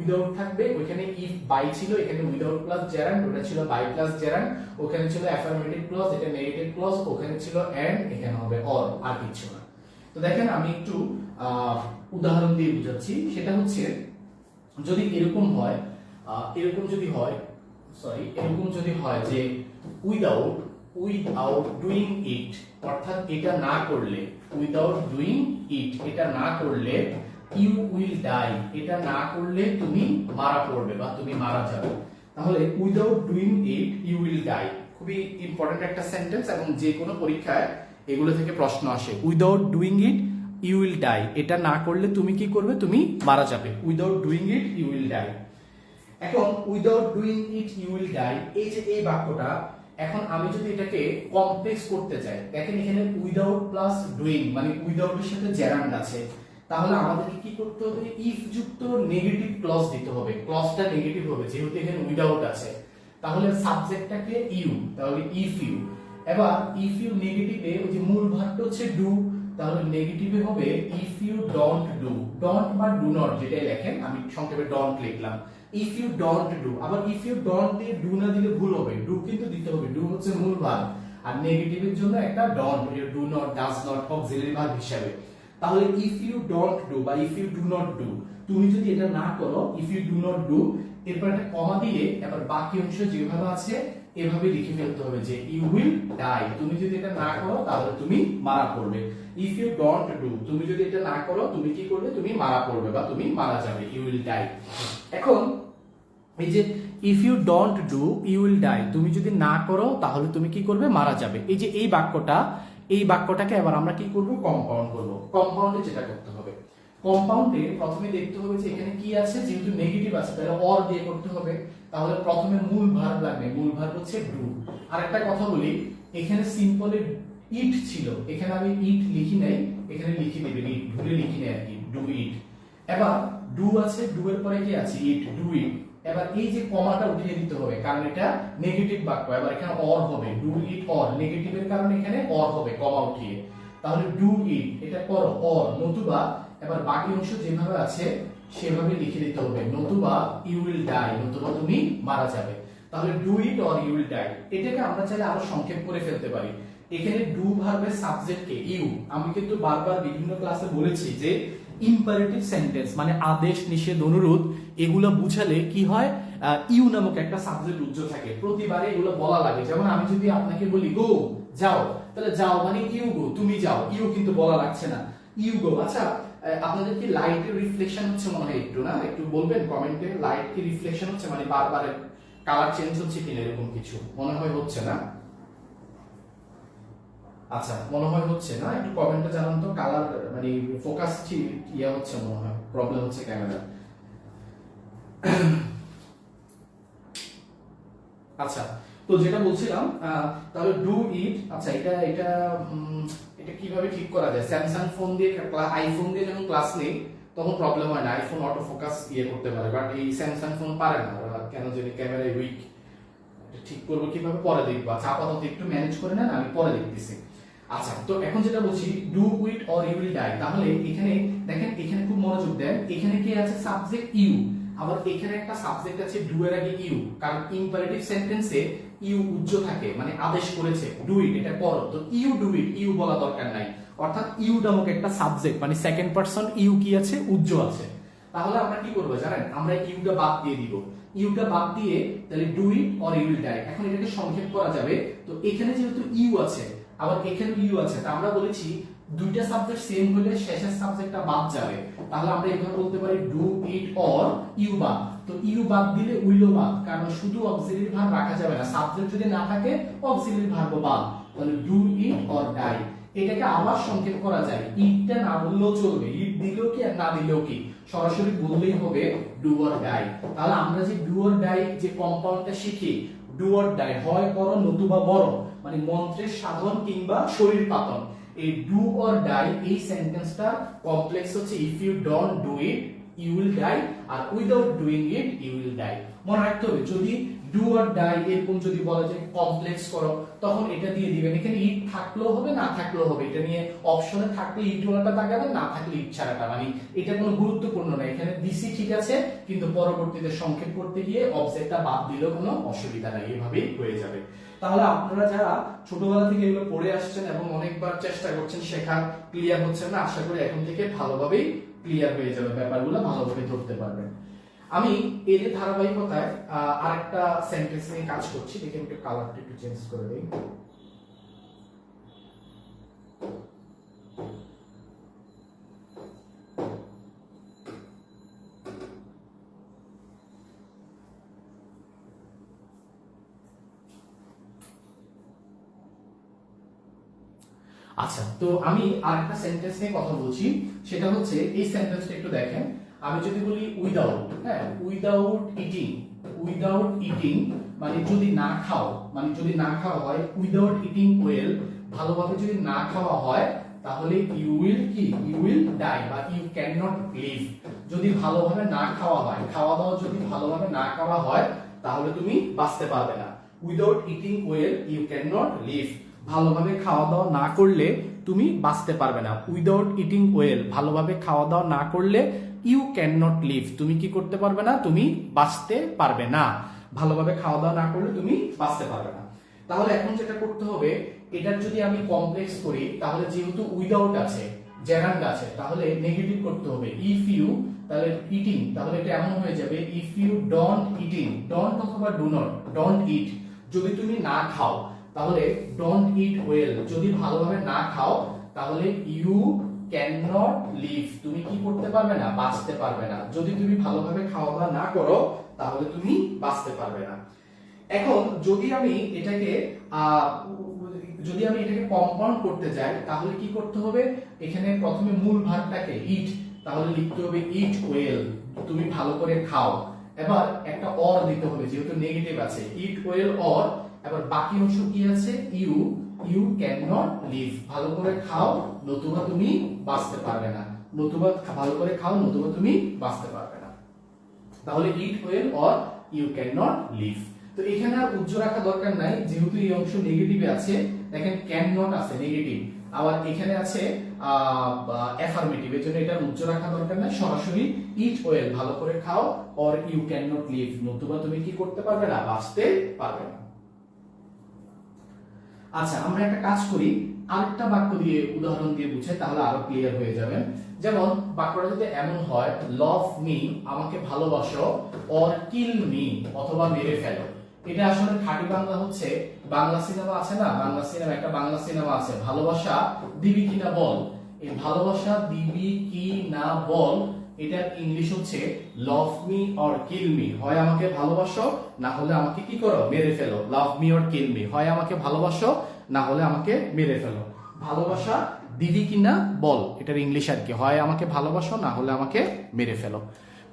Without থাকবে, ওইখানে if by ছিল, এখানে উইদাউট প্লাস জেরান্ড ওটা ছিল বাই প্লাস জেরান্ড ওখানে ছিল অ্যাফার্মেটিভ ক্লজ এটা নেগেটিভ ক্লজ ওখানে ছিল এন্ড এখানে হবে অর আর কিছু না। তো দেখেন আমি একটু উদাহরণ দিয়ে বুঝাচ্ছি। সেটা হচ্ছে, যদি এরকম হয় এরকম যদি হয় সরি এরকম যদি হয় যে উইদাউট উইদাউট ডুইং ইট অর্থাৎ এটা না করলে উইদাউট ডুইং ইট এটা না করলে ইউ উইল ডাই এটা না করলে তুমি মারা পড়বে বা তুমি মারা যাবে। তাহলে without doing it you will die খুবই ইম্পর্টেন্ট একটা সেন্টেন্স এবং যে কোনো পরীক্ষায় এগুলো থেকে প্রশ্ন আসে। Without doing it you will die এটা না করলে তুমি কি করবে? তুমি মারা যাবে। Without doing it you will die এখন without doing it you will die এই যে এই বাক্যটা, এখন আমি যদি এটাকে কমপ্লেক্স করতে চাই, দেখেন এখানে উইদাউট প্লাস ডুইং মানে উইদাউট এর সাথে জেরান্ড আছে। তাহলে আমাদেরকে কি করতে হবে? ইফ যুক্ত নেগেটিভ ক্লজ দিতে হবে। ক্লজটা নেগেটিভ হবে, যেহেতু এখানে উইদাউট আছে। তাহলে সাবজেক্টটাকে ইউ তাহলে ইফ ইউ এবার ইফ ইউ নেগেটিভে ওই যে মূল ভাগটা হচ্ছে ডু তাহলে নেগেটিভে হবে if you don't do don't বা ডু নট যেটাই লেখেন, আমি সংক্ষেপে ডোন্ট লিখলাম। ইফ ইউ ডোন্ট ডু আবার ইফ ইউ ডোন্ট দিয়ে ডু না দিলে ভুল হবে। ডু কিন্তু দিতে হবে। ডু হচ্ছে মূল ভাগ। আর নেগেটিভের জন্য একটা don't do not does not auxiliary ভাগ হিসাবে। তাহলে ইফ ইউ ডোন্ট ডু বা if you do not do তুমি যদি এটা না করো if you do not do এরপর একটা কমা দিয়ে এবার বাকি অংশ যেভাবে আছে, এভাবে লিখে ফেলতে হবে যে ইউ উইল ডাই তুমি যদি এটা না করো, তাহলে তুমি মারা পড়বে। ইফ ইউ ডোন্ট ডু তুমি যদি এটা না করো, তুমি কি করবে? তুমি মারা পড়বে বা তুমি মারা যাবে। ইউ উইল ডাই এখন, এই যে if you don't do you will die তুমি যদি না করো, তাহলে তুমি কি করবে? মারা যাবে। এই যে এই বাক্যটা এই বাক্যটাকে এবার আমরা কি করব? কম্পাউন্ড করব। কম্পাউন্ডে যেটা করতে হবে। কম্পাউন্ডে প্রথমে দেখতে হবে যে এখানে কি আছে, যেহেতু নেগেটিভ আছে, তাহলে অর দিয়ে করতে হবে। তাহলে প্রথমে মূল ভার্ব লাগবে। মূল ভার্ব হচ্ছে ডু আর একটা কথা বলি, এখানে সিম্পলি ইট ছিল। এখানে আমি ইট লিখি নাই, এখানে লিখে দেবেন ইট ভুলে লিখি নাই আর কি। ডু ইট এবার ডু আছে ডু এর পরে কি আছে? ইট ডু ইট এবার এই যে কমাটা উঠিয়ে দিতে হবে, কারণ এটা নেগেটিভ বাক্য। এবার এখানে অর হবে। ডু ইট অর নেগেটিভের কারণে এখানে অর হবে, কমা উঠিয়ে। তাহলে ডু ইট এটা করো অর নতুবা, এবার বাকি অংশ যেভাবে আছে, সেভাবে লিখে দিতে হবে। নতুবা ইউ উইল ডাই নতুবা তুমি মারা যাবে। তাহলে do it or you will die এটাকে আমরা চাইলে আরও সংক্ষেপ করে ফেলতে পারি। এখানে ডু ভার্বের সাবজেক্ট কে ইউ আমি কিন্তু বারবার বিভিন্ন ক্লাসে বলেছি যে ইম্পারেটিভ সেন্টেন্স মানে আদেশ, নিষেধ, অনুরোধ, এগুলো বুঝালে কি হয়? ইউ নামক একটা সাবজেক্ট উজ্জ থাকে। প্রতিবারে এগুলো বলা লাগে। যেমন আমি যদি আপনাকে বলি গো যাও, তাহলে যাও মানে ইউ গো তুমি যাও ইউ কিন্তু বলা লাগছে না। ইউ গো আচ্ছা আপনাদের কি লাইটের রিফ্লেকশন হচ্ছে মনে হয় একটু না? একটু বলবেন কমেন্টে লাইট কি রিফ্লেকশন হচ্ছে? মানে বারবার কালার চেঞ্জ হচ্ছে কিনা এরকম কিছু? মনে হয় হচ্ছে না? আচ্ছা মনে হয় হচ্ছে না? একটু কমেন্টে জানান তো কালার মানে ফোকাস ইয়া হচ্ছে মনে হয় প্রবলেম হচ্ছে ক্যামেরা আচ্ছা তো যেটা বলছিলাম তাহলে ডু ইট আচ্ছা এটা এটা এটা কীভাবে ঠিক করা যায়? স্যামসাং ফোন দিয়ে আইফোন দিয়ে যখন ক্লাস নেই, তখন প্রবলেম হয় না আইফোন অটো ফোকাস ইয়ে করতে পারে। বাট এই স্যামসাং ফোন পারে না কেন জানি ক্যামেরায় উইক ঠিক করব কীভাবে? পরে দেখব। আচ্ছা আপাতত একটু ম্যানেজ করে নেন, আমি পরে দেখতেছি। আচ্ছা তো এখন যেটা বলছি do it or you will die তাহলে এখানে দেখেন, এখানে খুব মনোযোগ দেন। এখানে কি আছে? সাবজেক্ট ইউ আবার এখানে একটা সাবজেক্ট আছে ডু এর আগে ইউ কারণ ইম্পারেটিভ সেন্টেন্সে ইউ উজ্জ থাকে মানে আদেশ করেছে ডু ইট এটা করো। তো ইউ ডু ইট ইউ বলা দরকার নাই। অর্থাৎ ইউ নামক একটা সাবজেক্ট মানে সেকেন্ড পারসন ইউ কি আছে? উজ্জ আছে। তাহলে আমরা কি করব জানেন? আমরা ইউটা বাদ দিয়ে দিব। ইউটা বাদ দিয়ে তাহলে do it or you will die এখন এটাকে সংক্ষেপ করা যাবে। তো এখানে যেহেতু ইউ আছে আবার এখানে ইউ আছে, তা আমরা বলেছি দুইটা সাবজেক্ট সেম হলে শেষের সাবজেক্টটা বাদ যাবে। তাহলে আমরা এভাবে বলতে পারি ডু ইট অর ইউ বাদ। তো ইউ বাদ দিলে উইলও বাদ, কারণ শুধু অক্সিলারি ভার্ব রাখা যাবে না। সাবজেক্ট যদি না থাকে অক্সিলারি ভার্বও বাদ। তাহলে ডু ইট অর ডাই এটাকে আবার সংক্ষেপ করা যায়। ইটটা না বললেও চলবে ইট দিলেও কি আর না দিলেও কি? সরাসরি বললেই হবে ডু অর ডাই তাহলে আমরা যে ডু অর ডাই যে কম্পাউন্ডটা শিখি ডু অর ডাই হয় করো নতুবা বড় মানে মন্ত্রের সাধন কিংবা শরীর পাতন। এই ডু অর ডাই এই সেন্টেন্সটা কমপ্লেক্স হচ্ছে if you don't do it you will die R without doing it you will die মনে রাখতে হবে, যদি ডু আর ডাই এরকম যদি বলা যায় কমপ্লেক্স করো, তখন এটা দিয়ে দিবেন। এখানে ইট থাকলেও হবে, না থাকলেও হবে। এটা নিয়ে অপশনে থাকলে ইট ওয়ালাটা তাকাবেন না থাকলে ইট ছাড়াটা। মানে এটা কোনো গুরুত্বপূর্ণ না। এখানে দিছি ঠিক আছে, কিন্তু পরবর্তীতে সংক্ষেপ করতে গিয়ে অবজেক্টটা বাদ দিলেও কোনো অসুবিধা নাই। এভাবেই হয়ে যাবে। তাহলে আপনারা যারা ছোটবেলা থেকে এগুলো পড়ে আসছেন এবং অনেকবার চেষ্টা করছেন শেখার ক্লিয়ার হচ্ছে না, আশা করি এখন থেকে ভালোভাবেই ক্লিয়ার হয়ে যাবে, ব্যাপারগুলো ভালোভাবে ধরতে পারবে আমি এর ধারাবাহিকতায় আরেকটা সেন্টেন্স নিয়ে কাজ করছি, দেখে একটু কালারটা একটু চেঞ্জ করে দিই। আচ্ছা তো আমি আরেকটা সেন্টেন্স নিয়ে কথা বলছি, সেটা হচ্ছে, এই সেন্টেন্সটা একটু দেখেন। আমি যদি বলি উইদাউট হ্যাঁ উইদাউট ইটিং উইদাউট ইটিং মানে যদি না খাও মানে যদি না খাওয়া হয় উইদাউট ইটিং ওয়েল ভালোভাবে যদি না খাওয়া হয়, তাহলে ইউ উইল কি? ইউ উইল ডাই বা ইউ ক্যান নট লিভ যদি ভালোভাবে না খাওয়া হয় খাওয়া দাওয়া যদি ভালোভাবে না খাওয়া হয়, তাহলে তুমি বাঁচতে পারবে না। Without eating well you can not live ভালোভাবে খাওয়া দাওয়া না করলে তুমি বাঁচতে পারবে না। উইদাউট ইটিং ওয়েল ভালোভাবে খাওয়া দাওয়া না করলে ইউ ক্যান নট লিভ তুমি কি করতে পারবে না? তুমি বাঁচতে পারবে না। ভালোভাবে খাওয়া দাওয়া না করলে তুমি বাঁচতে পারবে না। তাহলে এখন যেটা করতে হবে, এটার যদি আমি কমপ্লেক্স করি, তাহলে যেহেতু উইদাউট আছে জেরান্ড আছে, তাহলে নেগেটিভ করতে হবে। ইফ ইউ তাহলে ইটিং তাহলে এটা এমন হয়ে যাবে if you don't eating don't অথবা ডু নট ডোন্ট ইট যদি তুমি না খাও তাহলে ডোন্ট ইট ওয়েল যদি ভালোভাবে না খাও, তাহলে ইউ ক্যান নট লিভ তুমি কি করতে পারবে না, বাঁচতে পারবে না। যদি তুমি ভালোভাবে খাওয়া দাওয়া না করো, তাহলে তুমি বাঁচতে পারবে না। এখন যদি আমি এটাকে যদি আমি এটাকে কম্পাউন্ড করতে যাই, তাহলে কি করতে হবে? এখানে প্রথমে মূল ভাগটাকে ইট তাহলে লিখতে হবে ইট ওয়েল তুমি ভালো করে খাও। এবার একটা অর দিতে হবে, যেহেতু নেগেটিভ আছে। ইট ওয়েল অর এবার বাকি অংশ কি আছে? You you can not live. ভালো করে খাও, নতুবা তুমি বাঁচতে পারবে না। নতুবা ভালো করে খাও, নতুবা তুমি বাঁচতে পারবে না। তাহলে eat well or you can not live. তো এখানে আর উজ্জ্ব রাখা দরকার নাই, যেহেতু এই অংশ নেগেটিভে আছে, দেখেন ক্যান নট আছে নেগেটিভ আবার এখানে আছে অ্যাফার্মেটিভ এর জন্য এটা উজ্জ্ব রাখা দরকার নাই। সরাসরি ইট ওয়েল, ভালো করে খাও, or you can not live. নতুবা তুমি কি করতে পারবে না, বাঁচতে পারবে না। আচ্ছা আমরা একটা কাজ করি। আরেকটা বাক্য দিয়ে উদাহরণ দিয়ে বুঝে তাহলে আরও ক্লিয়ার হয়ে যাবে। যেমন, বাক্যটা যদি এমন হয় লভ মি আমাকে ভালোবাসো অর কিল মি অথবা মেরে ফেলো। এটা আসলে খাঁটি বাংলা হচ্ছে, বাংলা সিনেমা আছে না? বাংলা সিনেমা, একটা বাংলা সিনেমা আছে। ভালোবাসা দিবি কিনা বল? এই ভালোবাসা দিবি কি না বল এটার ইংলিশ হচ্ছে love me or kill me হয় আমাকে ভালোবাসো, না হলে আমাকে কি করো? মেরে ফেলো। Love me or kill me হয় আমাকে ভালোবাসো, না হলে আমাকে মেরে ফেলো। ভালোবাসা দিবি কিনা বল। এটার ইংলিশ আর কি। হয় আমাকে ভালোবাসো, না হলে আমাকে মেরে ফেলো।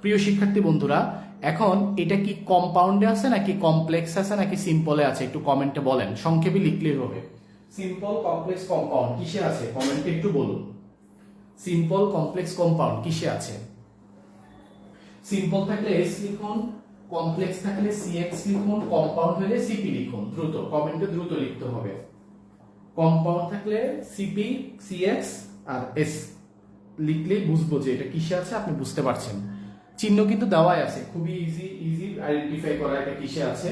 প্রিয় শিক্ষার্থী বন্ধুরা, এখন এটা কি কম্পাউন্ডে আছে, নাকি কমপ্লেক্স আছে, নাকি সিম্পলে আছে? একটু কমেন্টে বলেন। সংক্ষেপে লিখলেই হবে। সিম্পল কমপ্লেক্স কম্পাউন্ড কিসে আছে? কমেন্টে একটু বলুন। সিম্পল কমপ্লেক্স কম্পাউন্ড কিসে আছে? সিম্পল থাকলে এস লিখুন কমপ্লেক্স থাকলে সিএক্স লিখুন কম্পাউন্ড হলে সিপি লিখুন। দ্রুত কমেন্টে দ্রুত লিখতে হবে। কম্পাউন্ড থাকলে সিপি সিএক্স আর এস লিখলে বুঝব যে এটা কিসে আছে, আপনি বুঝতে পারছেন। চিহ্ন কিন্তু দেওয়াই আছে। খুবই ইজি ইজি আইডেন্টিফাই করা এটা কিসে আছে।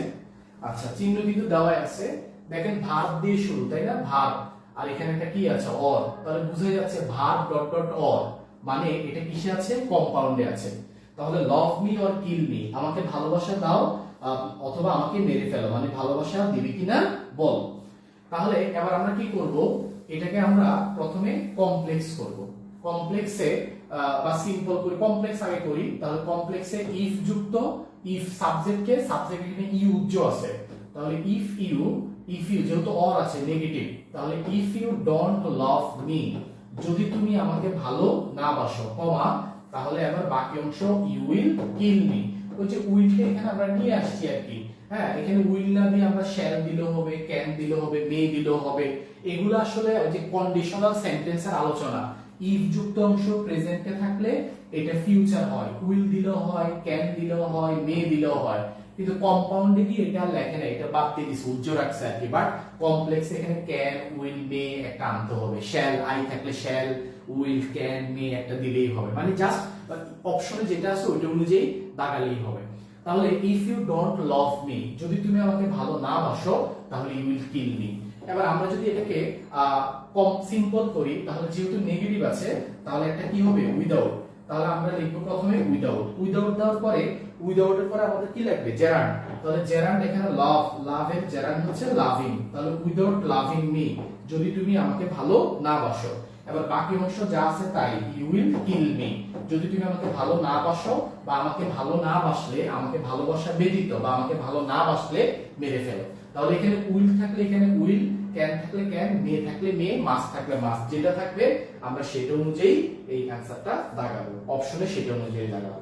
আচ্ছা চিহ্ন কিন্তু দেওয়াই আছে। দেখেন ভাব দিয়ে শুরু, তাই না? ভাব আর এখানে একটা কি আছে? অর তাহলে বুঝে যাচ্ছে ভাব ডট ডট অর মানে এটা কিসে আছে? কম্পাউন্ডে আছে। তাহলে love me or kill me আমাকে ভালোবাসা দাও অথবা আমাকে মেরে ফেলো। মানে ভালোবাসা দিবি কিনা বল। তাহলে এবার আমরা কি করব? এটাকে আমরা প্রথমে কমপ্লেক্স করব। কমপ্লেক্সে বা সিম্পল করি কমপ্লেক্স আগে করি। তাহলে কমপ্লেক্সে ইফ যুক্ত ইফ সাবজেক্টকে সাবজেক্ট এখানে ইউ উজ্জ আছে। তাহলে ইফ ইউ ইফ ইউ যেহেতু অর আছে নেগেটিভ তাহলে if you don't love me যদি তুমি আমাকে ভালো না বাসো, কমা তাহলে আবার বাকি অংশ ইউ উইল কিল মি ওই যে উইলকে এখানে আমরা নিয়ে আসছি আর কি। হ্যাঁ এখানে উইল না দিয়ে আমরা শ্যাল দিলেও হবে ক্যান দিলেও হবে মে দিলেও হবে। এগুলো আসলে ওই যে কন্ডিশনাল সেন্টেন্সের আলোচনা। ইফ যুক্ত অংশ প্রেজেন্টে থাকলে এটা ফিউচার হয়। উইল দিলেও হয় ক্যান দিলেও হয় মে দিলেও হয়। কিন্তু কম্পাউন্ডে কি এটা লেখে না, এটা বাদ দিয়ে দিছে উজ্জ্ব রাখছে আর কি। বাট কমপ্লেক্স এখানে ক্যান উইল মে একটা আনতে হবে। শ্যাল আই থাকলে শ্যাল উইল ক্যান মে একটা দিলেই হবে। মানে জাস্ট অপশনে যেটা আছে ওইটা অনুযায়ী দাগালেই হবে। তাহলে if you don't love me যদি তুমি আমাকে ভালো না বাসো, তাহলে ইউ উইল কিল মি এবার আমরা যদি এটাকে কম সিম্পল করি, তাহলে যেহেতু নেগেটিভ আছে, তাহলে একটা কি হবে? উইদাউট তাহলে আমরা লিখব প্রথমে উইদাউট উইদাউট দেওয়ার পরে উইদাউট এর পরে আমাদের কি লাগবে? জেরান্ড তাহলে জেরান্ড এখানে লাভ লাভের জেরান্ড হচ্ছে লাভিং তাহলে উইদাউট লাভিং মি যদি তুমি আমাকে ভালো না বাসো। এবার বাকি অংশ যা আছে তাই। ইউ উইল কিল মি যদি তুমি আমাকে ভালো না বাসো বা আমাকে ভালো না বাসলে, আমাকে ভালোবাসা ব্যতীত বা আমাকে ভালো না বাসলে মেরে ফেলো। তাহলে এখানে উইল থাকলে এখানে উইল ক্যান থাকলে ক্যান মে থাকলে মে মাস থাকলে মাস যেটা থাকবে, আমরা সেটা অনুযায়ী এই অ্যান্সারটা দাগাবো অপশনে সেটা অনুযায়ী দাগাবো